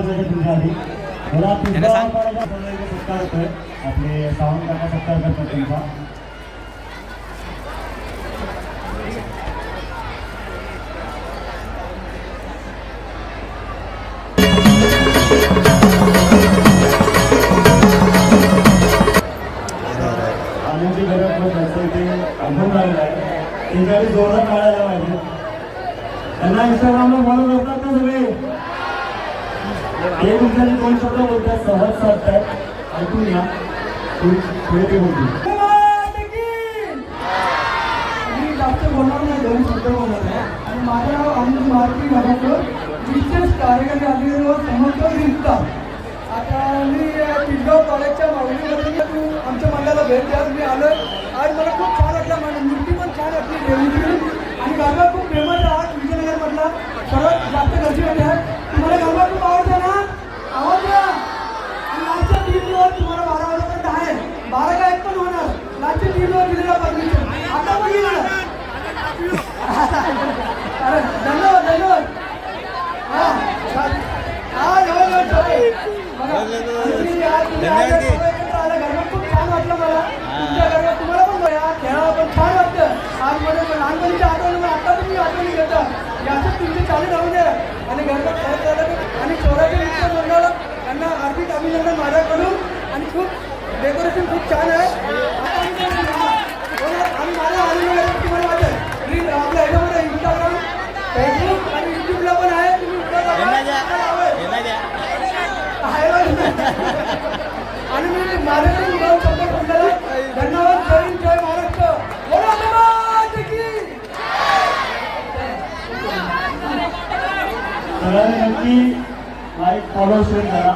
जरी निघाली मला आपले सावंत काका सत्कार करतात तुमचा आनंदी गरज अनुभव राहिला आहे. त्याच्यावर जोरात काढायला पाहिजे त्यांना इंस्टाग्रामला फॉलो करतात एक दिवसाने दोन शब्द बोलतात? सहज साधतात ऐकून या पुढे ते बोलतील मी जास्त बोलणार नाही दोन शब्द बोलणार आहे. आणि माझं नाव अमित मारुती घराकर विशेष कार्यकारी अधिकारी व समर्थ रिश्ता आता मी पिंगाव कॉलेजच्या मागणीमध्ये तू आमच्या मंडळाला भेट द्या मी आलो आज मला खूप छान वाटलं माझी मूर्ती पण छान वाटली आणि गावा खूप फेमस आहे विजयनगरमधला सर्वात जास्त गर्दी होते आहे तुम्हाला गावा खूप आवडते ना आवडते आणि लास्टच्या तीन दिवस तुम्हाला बारा वाजेपर्यंत आहे बारा का एक पण होणार लास्टचे तीन दिवस दिलेला परमिशन आता पण येणार अरे धन्यवाद धन्यवाद हा हा जवळ जवळ जवळ. बघा, तुम्ही आज तुम्ही आज या सगळ्या एकत्र आला घरनं खूप छान वाटलं मला तुमच्या घरात तुम्हाला पण बघा खेळा पण छान वाटतं आज मध्ये पण लहानपणीच्या आठवणी आता तुम्ही आठवणी घेता याचं तुमचे चालू राहू द्या आणि घरनं खेळत राहिलं आणि चोराच्या मित्र मंडळ त्यांना हार्दिक अभिनंदन माझ्याकडून आणि खूप डेकोरेशन खूप छान आहे सगळ्यांनी नक्की लाईक फॉलो शेअर करा